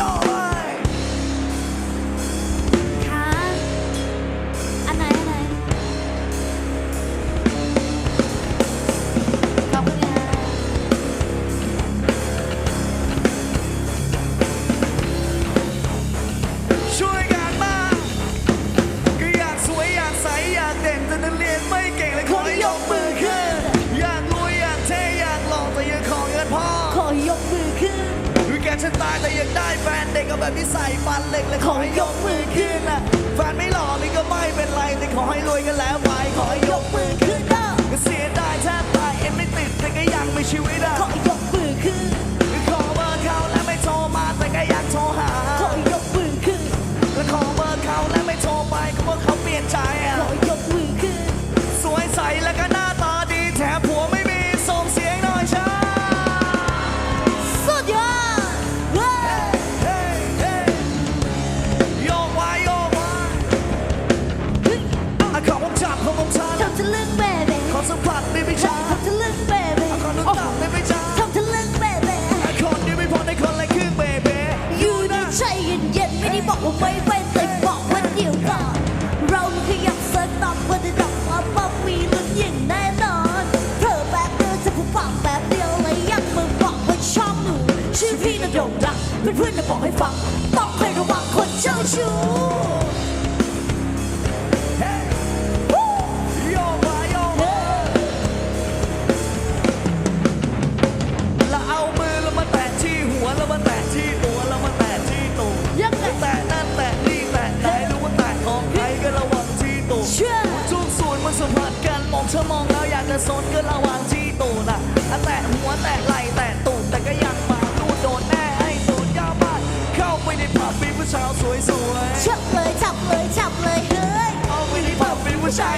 ย่อไปค่ะ อันไหน อันไหน ขอบคุณค่ะช่วยกันมาก็อยากสวยอยากใสอยากเด่นแต่นั้นเรียนไม่เก่งเลยขอให้ยกมือขึ้น อยากรวยอยากเท่อยากหล่อแต่ยังขอเงินพ่อ ขอยกมือขึ้น คือแกฉันตายแต่ยังได้แฟนเด็กกับแบบที่ใส่ฟันเหล็กเลยขอให้ยกมือขึ้นนะแฟนไม่หล่อนี่ก็ไม่เป็นไรแต่ขอให้รวยกันแล้วไปขอให้ยกมือขึ้นเด้อ ทำทะลึ่งเบเบ้ขอสัมผัสได้ไหมช้าทำทะลึ่งเบเบ้ขอนุ่นตับได้ไหมช้าทำทะลึ่งเบเบ้คนเดียวไม่พอในคนละครึ่งเบเบ้อยู่ในใจเย็นๆไม่ได้บอกว่าไม่ไปแต่บอกว่าเดี๋ยวก่อนเรามันขยับเสิร์ฟตอบว่าจะดอกว่าป๊อปมีลุ้นอย่างแน่นอนเธอแบบเดียวจะผูกปากแบบเดียวเลยยังมึงบอกว่าชอบหนูชื่อพี่น่ะโด่งดังเพื่อนๆน่ะบอกให้ฟังต้องคอยระวังคนเจ้าชู้ เธอมองแล้วอยากจะสนก็ระวังที่ตูดอะอะแตะหัวแตะไหล่แตะตูดแต่ก็ยังมาลูดโดนแน่ให้ตูดยาวมากเข้าไปในผับมีผู้สาวสวยสวยจับเลยจับเลยจับเลยเฮ้ยเอาไปในผับมีผู้ชาย